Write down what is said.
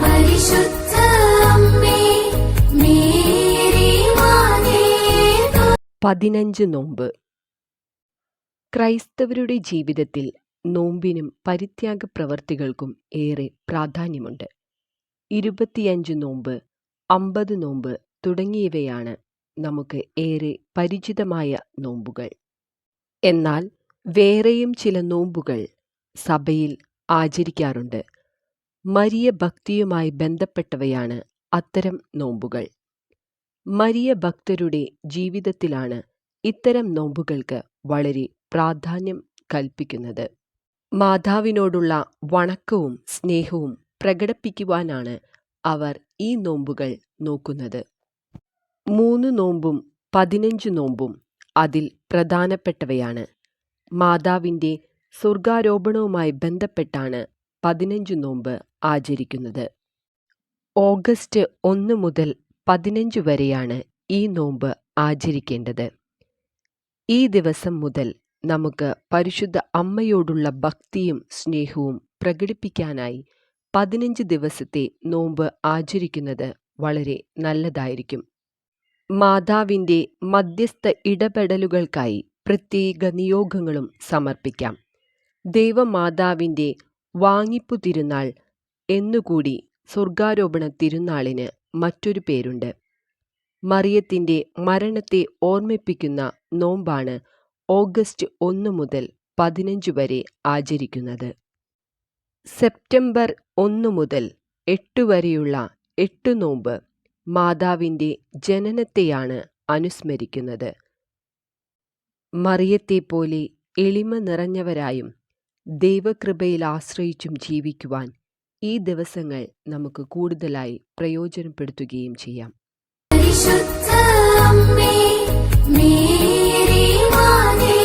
പരിശുദ്ധ പതിനഞ്ച് നോമ്പ്. ക്രൈസ്തവരുടെ ജീവിതത്തിൽ നോമ്പിനും പരിത്യാഗ പ്രവർത്തികൾക്കും ഏറെ പ്രാധാന്യമുണ്ട്. ഇരുപത്തിയഞ്ച് നോമ്പ് അമ്പത് നോമ്പ് തുടങ്ങിയവയാണ് നമുക്ക് ഏറെ പരിചിതമായ നോമ്പുകൾ. എന്നാൽ വേറെയും ചില നോമ്പുകൾ സഭയിൽ ആചരിക്കാറുണ്ട്. മരിയ ഭക്തിയുമായി ബന്ധപ്പെട്ടവയാണ് അത്തരം നോമ്പുകൾ. മരിയ ഭക്തരുടെ ജീവിതത്തിലാണ് ഇത്തരം നോമ്പുകൾക്ക് വളരെ പ്രാധാന്യം കൽപ്പിക്കുന്നത്. മാതാവിനോടുള്ള വണക്കവും സ്നേഹവും പ്രകടിപ്പിക്കുവാനാണ് അവർ ഈ നോമ്പുകൾ നോക്കുന്നത്. മൂന്ന് നോമ്പും പതിനഞ്ച് നോമ്പും അതിൽ പ്രധാനപ്പെട്ടവയാണ്. മാതാവിന്റെ സ്വർഗാരോപണവുമായി ബന്ധപ്പെട്ടാണ് പതിനഞ്ച് നോമ്പ് ആചരിക്കുന്നത്. ഓഗസ്റ്റ് ഒന്ന് മുതൽ പതിനഞ്ച് വരെയാണ് ഈ നോമ്പ് ആചരിക്കേണ്ടത്. ഈ ദിവസം മുതൽ നമുക്ക് പരിശുദ്ധ അമ്മയോടുള്ള ഭക്തിയും സ്നേഹവും പ്രകടിപ്പിക്കാനായി പതിനഞ്ച് ദിവസത്തെ നോമ്പ് ആചരിക്കുന്നത് വളരെ നല്ലതായിരിക്കും. മാതാവിന്റെ മധ്യസ്ഥ ഇടപെടലുകൾക്കായി പ്രത്യേക നിയോഗങ്ങളും സമർപ്പിക്കാം. ദേവമാതാവിന്റെ വാങ്ങിപ്പു തിരുനാൾ എന്നുകൂടി സ്വർഗാരോപണ തിരുനാളിന് മറ്റൊരു പേരുണ്ട്. മറിയത്തിന്റെ മരണത്തെ ഓർമ്മിപ്പിക്കുന്ന നോമ്പാണ് ഓഗസ്റ്റ് ഒന്ന് മുതൽ പതിനഞ്ച് വരെ ആചരിക്കുന്നത്. സെപ്റ്റംബർ ഒന്ന് മുതൽ എട്ട് വരെയുള്ള എട്ട് നോമ്പ് മാതാവിന്റെ ജനനത്തെയാണ് അനുസ്മരിക്കുന്നത്. മറിയത്തെപ്പോലെ എളിമ നിറഞ്ഞവരായും ദൈവകൃപയിൽ ആശ്രയിച്ചും ജീവിക്കുവാൻ ഈ ദിവസങ്ങൾ നമുക്ക് കൂടുതലായി പ്രയോജനപ്പെടുത്തുകയും ചെയ്യാം. പരിശുദ്ധ അമ്മേ മേരി മാനേ